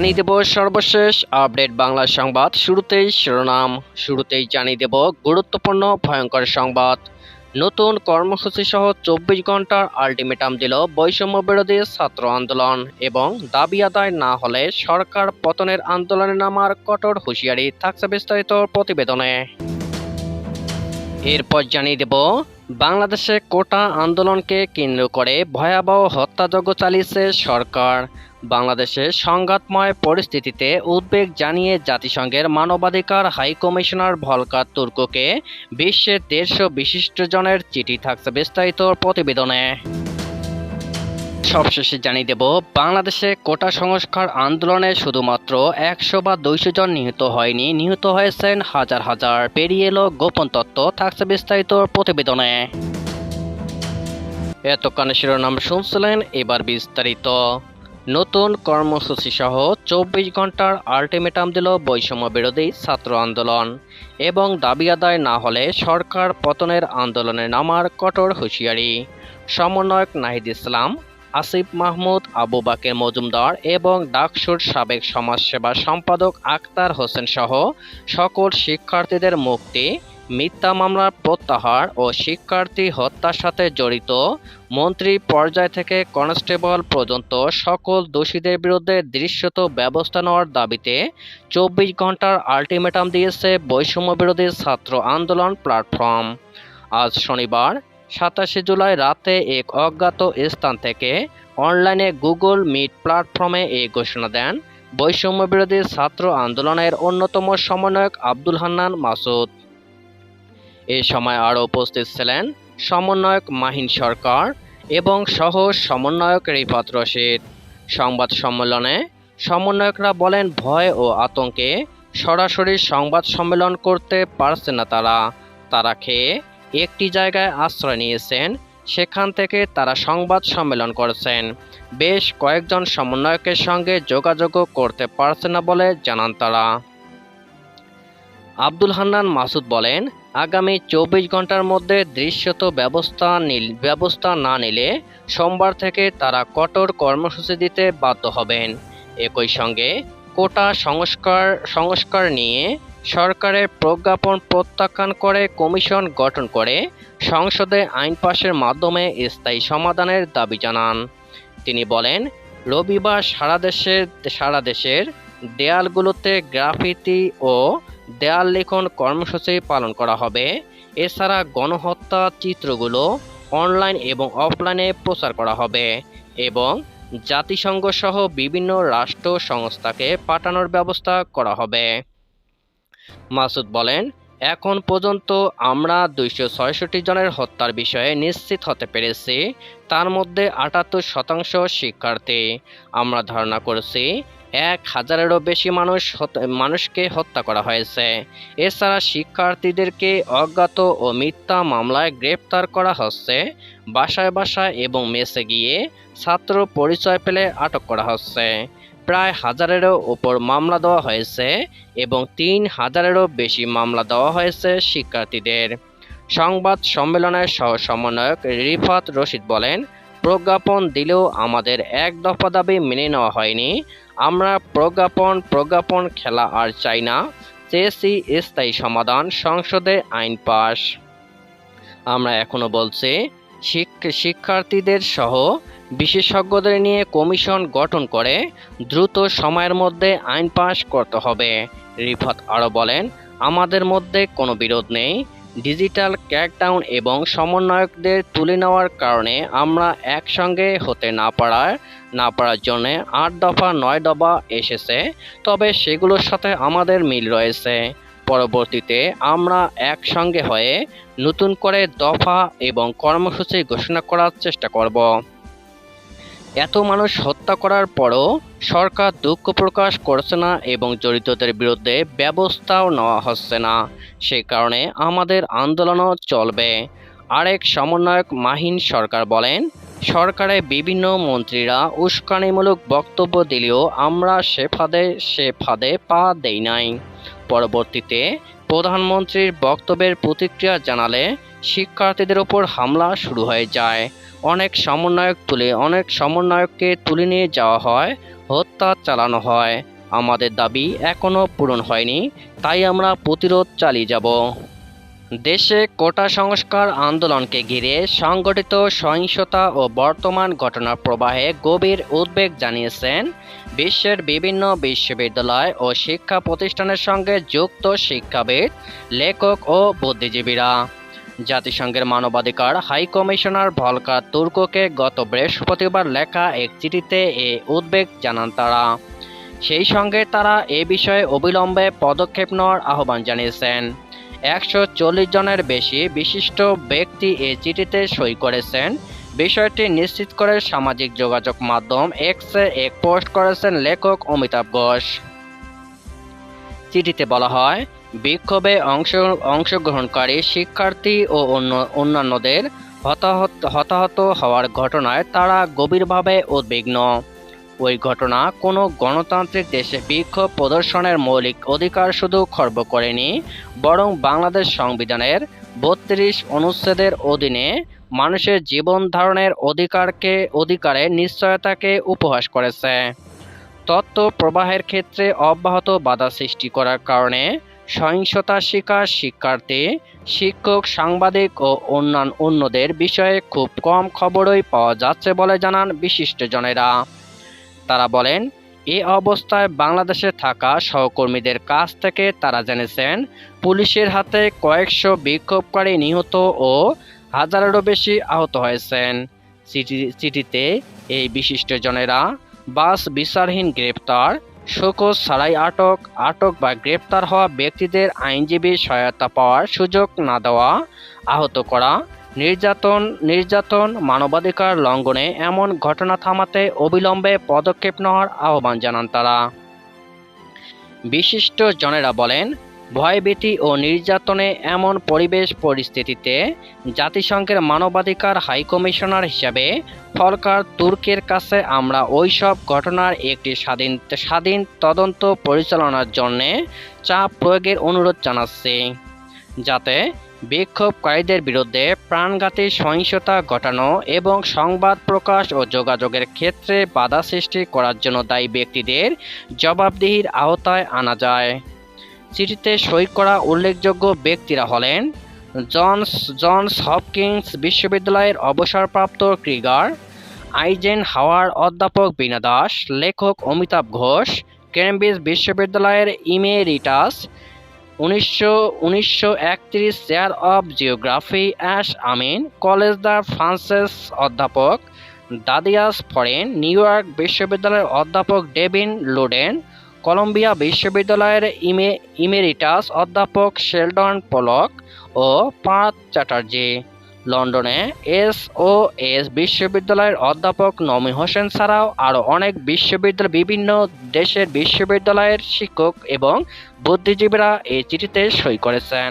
জানিয়ে দেব সর্বশেষ আপডেট বাংলা সংবাদ। শুরুতেই শিরোনাম, শুরুতেই জানিয়ে দেব গুরুত্বপূর্ণ, ভয়ঙ্কর সংবাদ। নতুন কর্মসূচি সহ চব্বিশ ঘণ্টার আলটিমেটাম দিল বৈষম্য বিরোধী ছাত্র আন্দোলন এবং দাবি আদায় না হলে সরকার পতনের আন্দোলনে নামার কঠোর হুঁশিয়ারি থাকছে বিস্তারিত প্রতিবেদনে। এরপর জানিয়ে দেব বাংলাদেশে কোটা আন্দোলনকে কেন্দ্র করে ভয়াবহ হত্যাযজ্ঞ চালিয়েছে সরকার। বাংলাদেশে সংঘাতময় পরিস্থিতিতে উদ্বেগ জানিয়ে জাতিসংঘের মানবাধিকার হাইকমিশনার ভলকার তুর্ককে বিশ্বের দেড়শো বিশিষ্টজনের চিঠি থাকছে বিস্তারিত প্রতিবেদনে। সবশেষে জানিয়ে দেব, বাংলাদেশে কোটা সংস্কার আন্দোলনে শুধুমাত্র একশো বা দুইশো জন নিহত হয়নি, নিহত হয়েছেন হাজার হাজার। পেরিয়ে এলো গোপন তত্ত্ব থাকছে বিস্তারিত প্রতিবেদনে। এতক্ষণে শিরোনাম শুনছিলেন, এবার বিস্তারিত। নতুন কর্মসূচি সহ চব্বিশ ঘণ্টার আলটিমেটাম দিল বৈষম্য বিরোধী ছাত্র আন্দোলন এবং দাবি আদায় না হলে সরকার পতনের আন্দোলনে নামার কঠোর হুঁশিয়ারি। সমন্বয়ক নাহিদ ইসলাম আসিফ মাহমুদ, আবু বাকের মজুমদার এবং ডাকসুর সাবেক সমাজসেবা সম্পাদক আক্তার হোসেন সহ সকল শিক্ষার্থীদের মুক্তি, মিথ্যা মামলার প্রত্যাহার ও শিক্ষার্থী হত্যার সাথে জড়িত মন্ত্রী পর্যায় থেকে কনস্টেবল পর্যন্ত সকল দোষীদের বিরুদ্ধে দৃশ্যত ব্যবস্থা নেওয়ার দাবিতে চব্বিশ ঘণ্টার আলটিমেটাম দিয়েছে বৈষম্য বিরোধী ছাত্র আন্দোলন প্ল্যাটফর্ম। আজ শনিবার সাতাশে জুলাই রাতে এক অজ্ঞাত স্থান থেকে অনলাইনে গুগল মিট প্ল্যাটফর্মে এই ঘোষণা দেন। বৈষম্য বিরোধী ছাত্র আন্দোলনের অন্যতম সমন্বয়ক আব্দুল হান্নান মাসুদ। এ সময় আরও উপস্থিত ছিলেন সমন্বয়ক মাহিন সরকার এবং সহ সমন্বয়ক রিফাত রশিদ। সংবাদ সম্মেলনে সমন্বয়করা বলেন, ভয় ও আতঙ্কে সরাসরি সংবাদ সম্মেলন করতে পারছে না তারা। তারা খেয়ে একটি জায়গায় আশ্রয় নিয়েছেন, সেখান থেকে তারা সংবাদ সম্মেলন করেছেন। বেশ কয়েকজন সমন্বয়কের সঙ্গে যোগাযোগও করতে পারছে না বলে জানান তারা। আব্দুল হান্নান মাসুদ বলেন, আগামী চব্বিশ ঘণ্টার মধ্যে দৃশ্যত ব্যবস্থা ব্যবস্থা না নিলে সোমবার থেকে তারা কঠোর কর্মসূচি দিতে বাধ্য হবেন। একই সঙ্গে কোটা সংস্কার সংস্কার নিয়ে সরকারের প্রজ্ঞাপন প্রত্যাখ্যান করে কমিশন গঠন করে সংসদে আইন পাশের মাধ্যমে স্থায়ী সমাধানের দাবি জানান। তিনি বলেন, রবিবার সারা দেশের সারা দেশের দেয়ালগুলোতে গ্রাফিতি ও দেয়াল লিখন কর্মসূচি পালন করা হবে। এছাড়া গণহত্যা চিত্রগুলো অনলাইন এবং অফলাইনে প্রচার করা হবে এবং জাতিসংঘ সহ বিভিন্ন রাষ্ট্র সংস্থাকে পাঠানোর ব্যবস্থা করা হবে। মাসুদ বলেন, এখন পর্যন্ত আমরা দুইশো ছয়ষট্টি জনের হত্যার বিষয়ে নিশ্চিত হতে পেরেছি। তার মধ্যে আটাত্তর শতাংশ শিক্ষার্থী। আমরা ধারণা করছি এক হাজারেরও বেশি মানুষ মানুষকে হত্যা করা হয়েছে। এছাড়া শিক্ষার্থীদেরকে অজ্ঞাত ও মিথ্যা মামলায় গ্রেপ্তার করা হচ্ছে। বাসায় বাসায় এবং মেসে গিয়ে ছাত্র পরিচয় পেলে আটক করা হচ্ছে। প্রায় হাজারেরও ওপর মামলা দেওয়া হয়েছে এবং তিন হাজারেরও বেশি মামলা দেওয়া হয়েছে শিক্ষার্থীদের। সংবাদ সম্মেলনের সহ সমন্বয়ক রিফাত রশিদ বলেন, প্রজ্ঞাপন দিলেও আমাদের এক দফা দাবি মেনে নেওয়া হয়নি। আমরা প্রজ্ঞাপন প্রজ্ঞাপন খেলা আর চাই না। চেয়েছি স্থায়ী সমাধান, সংসদে আইন পাশ। আমরা এখনও বলছি শিক্ষার্থীদের সহ বিশেষজ্ঞদের নিয়ে কমিশন গঠন করে দ্রুত সময়ের মধ্যে আইন পাশ করতে হবে। রিফাত আরও বলেন, আমাদের মধ্যে কোনো বিরোধ নেই। ডিজিটাল ক্র্যাকডাউন এবং সমন্বয়কদের তুলে নেওয়ার কারণে আমরা একসঙ্গে হতে না পারার না পারার জন্য আট দফা, নয় দফা এসেছে, তবে সেগুলোর সাথে আমাদের মিল রয়েছে। পরবর্তীতে আমরা একসঙ্গে হয়ে নতুন করে দফা এবং কর্মসূচি ঘোষণা করার চেষ্টা করব। এত মানুষ হত্যা করার পরও সরকার দুঃখ প্রকাশ করছে না এবং জড়িতদের বিরুদ্ধে ব্যবস্থাও নেওয়া হচ্ছে না। সে কারণে আমাদের আন্দোলনও চলবে। আরেক সমন্বয়ক মাহিন সরকার বলেন, সরকারে বিভিন্ন মন্ত্রীরা উস্কানিমূলক বক্তব্য দিলেও আমরা সে ফাঁদে সে ফাঁদে পা দেই নাই। পরবর্তীতে প্রধানমন্ত্রীর বক্তব্যের প্রতিক্রিয়া জানালে শিক্ষার্থীদের ওপর হামলা শুরু হয়ে যায়। অনেক সমন্বয়ক তুলে, অনেক সমন্বয়ককে তুলে নিয়ে যাওয়া হয়, হত্যা চালানো হয়। আমাদের দাবি এখনও পূরণ হয়নি, তাই আমরা প্রতিরোধ চালিয়ে যাব। দেশে কোটা সংস্কার আন্দোলনকে ঘিরে সংগঠিত সহিংসতা ও বর্তমান ঘটনা প্রবাহে গভীর উদ্বেগ জানিয়েছেন বিশ্বের বিভিন্ন বিশ্ববিদ্যালয় ও শিক্ষা প্রতিষ্ঠানের সঙ্গে যুক্ত শিক্ষাবিদ, লেখক ও বুদ্ধিজীবীরা। জাতিসংঘের মানবাধিকার হাই কমিশনার ভলকার তুর্ককে গত বৃহস্পতিবার লেখা এক চিঠিতে এ উদ্বেগ জানান তারা। সেই সঙ্গে তারা এ বিষয়ে অবিলম্বে পদক্ষেপ নেওয়ার আহ্বান জানিয়েছেন। একশো চল্লিশ জনের বেশি বিশিষ্ট ব্যক্তি এ চিঠিতে সই করেছেন। বিষয়টি নিশ্চিত করে সামাজিক যোগাযোগ মাধ্যম এক্সে এক পোস্ট করেছেন লেখক অমিতাভ ঘোষ। চিঠিতে বলা হয় বিক্ষোভে অংশ, অংশগ্রহণকারী শিক্ষার্থী ও অন্য, অন্যান্যদের হতাহত হতাহত হওয়ার ঘটনায় তারা গভীরভাবে উদ্বিগ্ন। ওই ঘটনা কোনো গণতান্ত্রিক দেশে বিক্ষোভ প্রদর্শনের মৌলিক অধিকার শুধু খর্ব করেনি, বরং বাংলাদেশ সংবিধানের বত্রিশ অনুচ্ছেদের অধীনে মানুষের জীবন ধারণের অধিকারকে, অধিকারে নিশ্চয়তাকে উপহাস করেছে। তত্ত্ব প্রবাহের ক্ষেত্রে অব্যাহত বাধা সৃষ্টি করার কারণে সহিংসতার শিকার শিক্ষার্থী, শিক্ষক, সাংবাদিক ও অন্যান্য অন্যদের বিষয়ে খুব কম খবরই পাওয়া যাচ্ছে বলে জানান বিশিষ্টজনেরা। তারা বলেন, এ অবস্থায় বাংলাদেশে থাকা সহকর্মীদের কাছ থেকে তারা জেনেছেন, পুলিশের হাতে কয়েকশো বিক্ষোভকারী নিহত ও হাজারেরও বেশি আহত হয়েছেন। চিঠি চিঠিতে এই বিশিষ্টজনেরা, বাস বিচারহীন গ্রেপ্তার শোকজ ছাড়াই আটক আটক বা গ্রেপ্তার হওয়া ব্যক্তিদের আইনজীবীর সহায়তা পাওয়ার সুযোগ না দেওয়া, আহত করা, নির্যাতন নির্যাতন, মানবাধিকার লঙ্ঘনে এমন ঘটনা থামাতে অবিলম্বে পদক্ষেপ নেওয়ার আহ্বান জানান তারা। বিশিষ্ট জনেরা বলেন ভয়ভীতি ও নির্যাতনে এমন পরিবেশ পরিস্থিতিতে জাতিসংঘের মানবাধিকার হাইকমিশনার হিসাবে ফলকার তুর্কের কাছে আমরা ওইসব ঘটনার একটি স্বাধীন স্বাধীন তদন্ত পরিচালনার জন্যে চাপ প্রয়োগের অনুরোধ জানাচ্ছি। যাতে বিক্ষোভকারীদের বিরুদ্ধে প্রাণঘাতী সহিংসতা ঘটানো এবং সংবাদ প্রকাশ ও যোগাযোগের ক্ষেত্রে বাধা সৃষ্টি করার জন্য দায়ী ব্যক্তিদের জবাবদিহির আওতায় আনা যায়। চিঠিতে সই করা উল্লেখযোগ্য ব্যক্তিরা হলেন জনস জনস হপকিন্স বিশ্ববিদ্যালয়ের অবসরপ্রাপ্ত ক্রিগার, আইজেন হাওয়ার অধ্যাপক বীণা দাস, লেখক অমিতাভ ঘোষ, কেমব্রিজ বিশ্ববিদ্যালয়ের ইমেরিটাস, উনিশশো উনিশশো একত্রিশ chair of geography Ash Amin college the Frances অধ্যাপক দাদিয়াস ফরেন, নিউ ইয়র্ক বিশ্ববিদ্যালয়ের অধ্যাপক ডেভিন লুডেন কলম্বিয়া বিশ্ববিদ্যালয়ের ইমে, ইমেরিটাস অধ্যাপক শেলডন পলক ও পাঁচ চ্যাটার্জি। লন্ডনে এস ও এস বিশ্ববিদ্যালয়ের অধ্যাপক নমি হোসেন ছাড়াও আরও অনেক বিশ্ববিদ্যালয়, বিভিন্ন দেশের বিশ্ববিদ্যালয়ের শিক্ষক এবং বুদ্ধিজীবীরা এই চিঠিতে সই করেছেন।